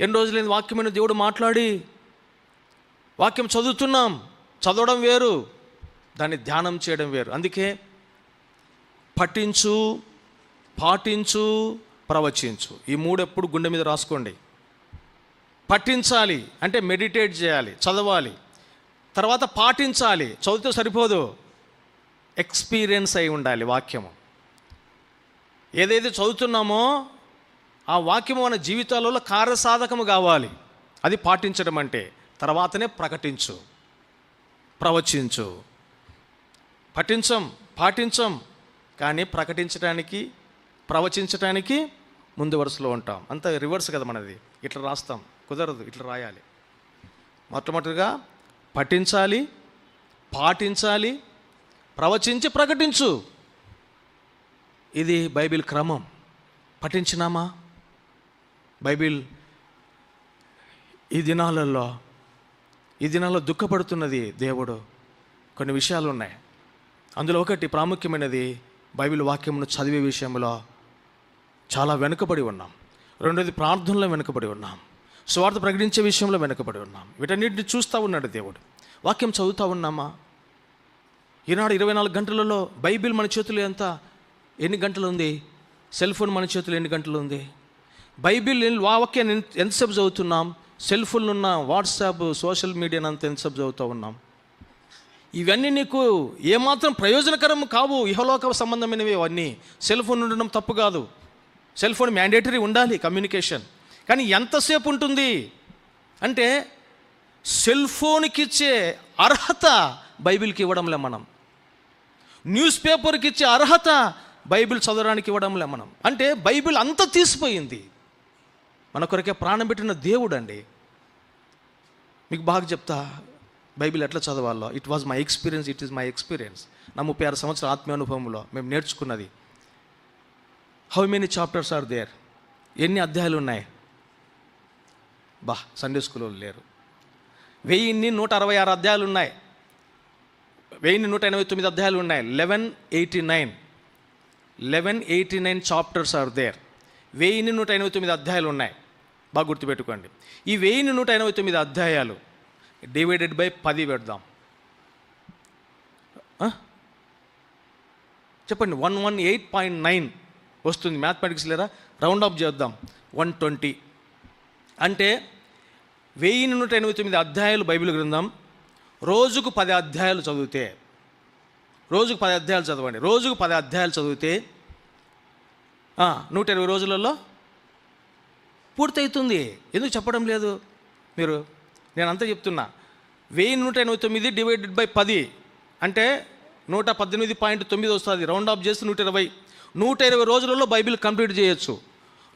ఎన్ని రోజులైంది వాక్యమైన దేవుడు మాట్లాడి? వాక్యం చదువుతున్నాం. చదవడం వేరు. దాన్ని ధ్యానం చేయడం వేరు. అందుకే పఠించు పాటించు ప్రవచించు. ఈ మూడు ఎప్పుడు గుండె మీద రాసుకోండి. పఠించాలి. అంటే మెడిటేట్ చేయాలి. చదవాలి. తర్వాత పాటించాలి. చదివితే సరిపోదు. ఎక్స్పీరియన్స్ అయి ఉండాలి వాక్యము. ఏదైతే చదువుతున్నామో ఆ వాక్యము మన జీవితాలలో కార్యసాధకము కావాలి. అది పాటించడం అంటే తర్వాతనే ప్రకటించు ప్రవచించు. పఠించం పాటించం కానీ ప్రకటించడానికి ప్రవచించడానికి ముందు వరుసలో ఉంటాం. అంత రివర్స్ కదా మనది. ఇట్లా రాస్తాం. కుదరదు ఇట్లా రాయాలి. మొట్టమొదటిగా పఠించాలి పాటించాలి ప్రవచించి ప్రకటించు. ఇది బైబిల్ క్రమం. పఠించినామా? బైబిల్ ఈ దినాలలో ఈ దినాల్లో దుఃఖపడుతున్నది దేవుడు. కొన్ని విషయాలు ఉన్నాయి. అందులో ఒకటి ప్రాముఖ్యమైనది బైబిల్ వాక్యమును చదివే విషయంలో చాలా వెనుకబడి ఉన్నాం. రెండోది ప్రార్థనలో వెనుకబడి ఉన్నాం. స్వార్థ ప్రకటించే విషయంలో వెనుకబడి ఉన్నాం. వీటన్నిటిని చూస్తూ ఉన్నాడు దేవుడు. వాక్యం చదువుతూ ఉన్నామా? ఈనాడు ఇరవై నాలుగు గంటలలో బైబిల్ మన చేతులు ఎంత? ఎన్ని గంటలు ఉంది? సెల్ ఫోన్ మన చేతులు ఎన్ని గంటలు ఉంది? బైబిల్ ఎన్ని- వాక్యాన్ని ఎంతసేపు చదువుతున్నాం? సెల్ ఫోన్లు ఉన్న వాట్సాప్ సోషల్ మీడియాని అంత ఎంతసేపు చదువుతూ ఉన్నాం? ఇవన్నీ నీకు ఏమాత్రం ప్రయోజనకరం కావు. ఇహలోక సంబంధమైనవి అవన్నీ. సెల్ ఫోన్ ఉండడం తప్పు కాదు. సెల్ ఫోన్ మ్యాండేటరీ ఉండాలి కమ్యూనికేషన్. కానీ ఎంతసేపు ఉంటుంది? అంటే సెల్ ఫోన్కి ఇచ్చే అర్హత బైబిల్కి ఇవ్వడంలే మనం. న్యూస్ పేపర్కి ఇచ్చే అర్హత బైబిల్ చదవడానికి ఇవ్వడంలే మనం. అంటే బైబిల్ అంత తీసిపోయింది. మన కొరకే ప్రాణం పెట్టిన దేవుడు అండి మీకు బాగా చెప్తా బైబిల్ ఎట్లా చదవాలో? It was my experience it is my experience నా ముప్పై ఆరు సంవత్సరాల ఆత్మీయానుభవంలో మేము నేర్చుకున్నది. How many chapters are there ఎన్ని అధ్యాయాలు ఉన్నాయి? బా సండే స్కూల్లో లేరు. వెయ్యిన్ని నూట అరవై ఆరు అధ్యాయాలు ఉన్నాయి. వెయ్యిన్ని నూట ఎనభై తొమ్మిది అధ్యాయాలు ఉన్నాయి. Eleven eighty nine eleven eighty nine chapters are there వెయ్యిన్ని నూట ఎనభై తొమ్మిది అధ్యాయాలు ఉన్నాయి. బాగా గుర్తుపెట్టుకోండి. ఈ వెయ్యిన్ని నూట ఎనభై తొమ్మిది అధ్యాయాలు డివైడెడ్ బై పది పెడదాం. చెప్పండి one one eight point nine వస్తుంది. మ్యాథమెటిక్స్ లేదా రౌండ్ ఆఫ్ చేద్దాం. One twenty. అంటే వెయ్యి నూట ఎనభై తొమ్మిది అధ్యాయాలు బైబిల్ గ్రంథం. రోజుకు పది అధ్యాయాలు చదివితే రోజుకు పది అధ్యాయాలు చదవండి. రోజుకు పది అధ్యాయాలు చదివితే నూట ఇరవై రోజులలో పూర్తవుతుంది ఎందుకు చెప్పడం లేదు? మీరు నేను అంతా చెప్తున్నా. వెయ్యి నూట ఎనభై తొమ్మిది డివైడెడ్ బై పది అంటే నూట పద్దెనిమిది పాయింట్ తొమ్మిది వస్తుంది. రౌండ్ ఆఫ్ చేసి నూట ఇరవై. నూట ఇరవై రోజులలో బైబిల్ కంప్లీట్ చేయొచ్చు.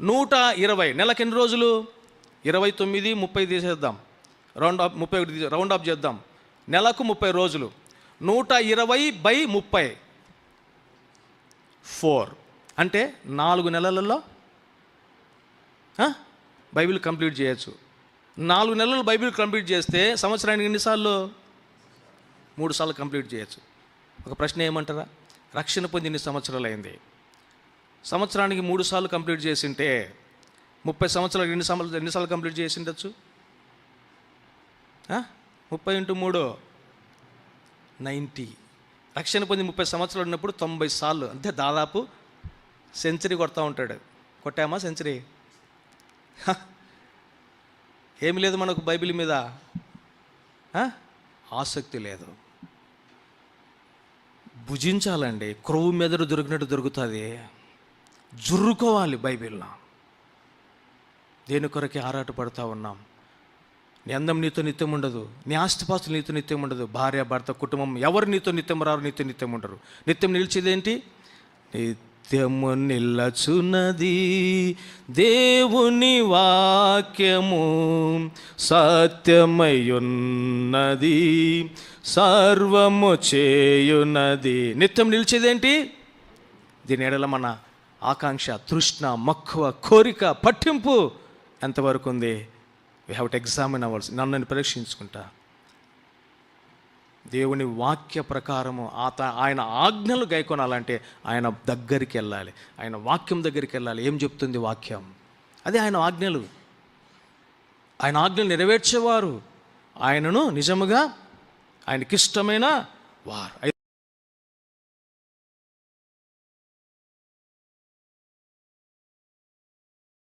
నూట ఇరవై. నెలకు ఎన్ని రోజులు? ఇరవై తొమ్మిది ముప్పై తీసేద్దాం. రౌండ్ ఆఫ్ ముప్పై ఒకటి రౌండ్ ఆఫ్ చేద్దాం. నెలకు ముప్పై రోజులు. నూట ఇరవై బై ముప్పై. ఫోర్. అంటే నాలుగు నెలలలో? బైబిల్ కంప్లీట్ చేయొచ్చు. నాలుగు నెలలు బైబిల్ కంప్లీట్ చేస్తే సంవత్సరానికి ఎన్నిసార్లు మూడు సార్లు కంప్లీట్ చేయొచ్చు. ఒక ప్రశ్న ఏమంటారా? రక్షణ పొంది ఎన్ని సంవత్సరాలు అయింది? సంవత్సరానికి మూడు సార్లు కంప్లీట్ చేసింటే ముప్పై సంవత్సరాలు ఎన్ని సంవత్సరాలు ఎన్నిసార్లు కంప్లీట్ చేసి ఉండొచ్చు ముప్పై ఇంటూ మూడు? నైంటీ. రక్షణ పొంది ముప్పై సంవత్సరాలు ఉన్నప్పుడు తొంభై సార్లు. అంటే దాదాపు సెంచరీ కొడతా ఉంటాడు. కొట్టామా సెంచరీ? ఏమి లేదు మనకు బైబిల్ మీద. ఆసక్తి లేదు. భుజించాలండి. క్రొవ్వు మెదడు దొరికినట్టు దొరుకుతుంది. జుర్రుకోవాలి బైబిల్లో దేని కొరకే ఆరాటపడుతూ ఉన్నాం? నీ అందం నీతో నిత్యం ఉండదు. నీ ఆస్తిపాస్తులు నీతో నిత్యం ఉండదు. భార్య భర్త కుటుంబం ఎవరు నీతో నిత్యం రారు నీతో నిత్యం ఉండరు. నిత్యం నిలిచేదేంటి? నిత్యము నిల్లచున్నది దేవుని వాక్యము సత్యమయున్నది సర్వము చేయున్నది నిత్యం నిలిచేదేంటి? దీని ఎడల మన ఆకాంక్ష తృష్ణ మక్కువ కోరిక పట్టింపు ఎంతవరకు ఉంది? We have to examine ours నన్ను నేను పరీక్షించుకుంటా. దేవుని వాక్య ప్రకారము ఆత ఆయన ఆజ్ఞలు గైకొనాలంటే ఆయన దగ్గరికి వెళ్ళాలి. ఆయన వాక్యం దగ్గరికి వెళ్ళాలి. ఏం చెప్తుంది వాక్యం? అదే ఆయన ఆజ్ఞలు. ఆయన ఆజ్ఞలు నెరవేర్చేవారు. ఆయనను నిజముగా ఆయనకిష్టమైన వారు.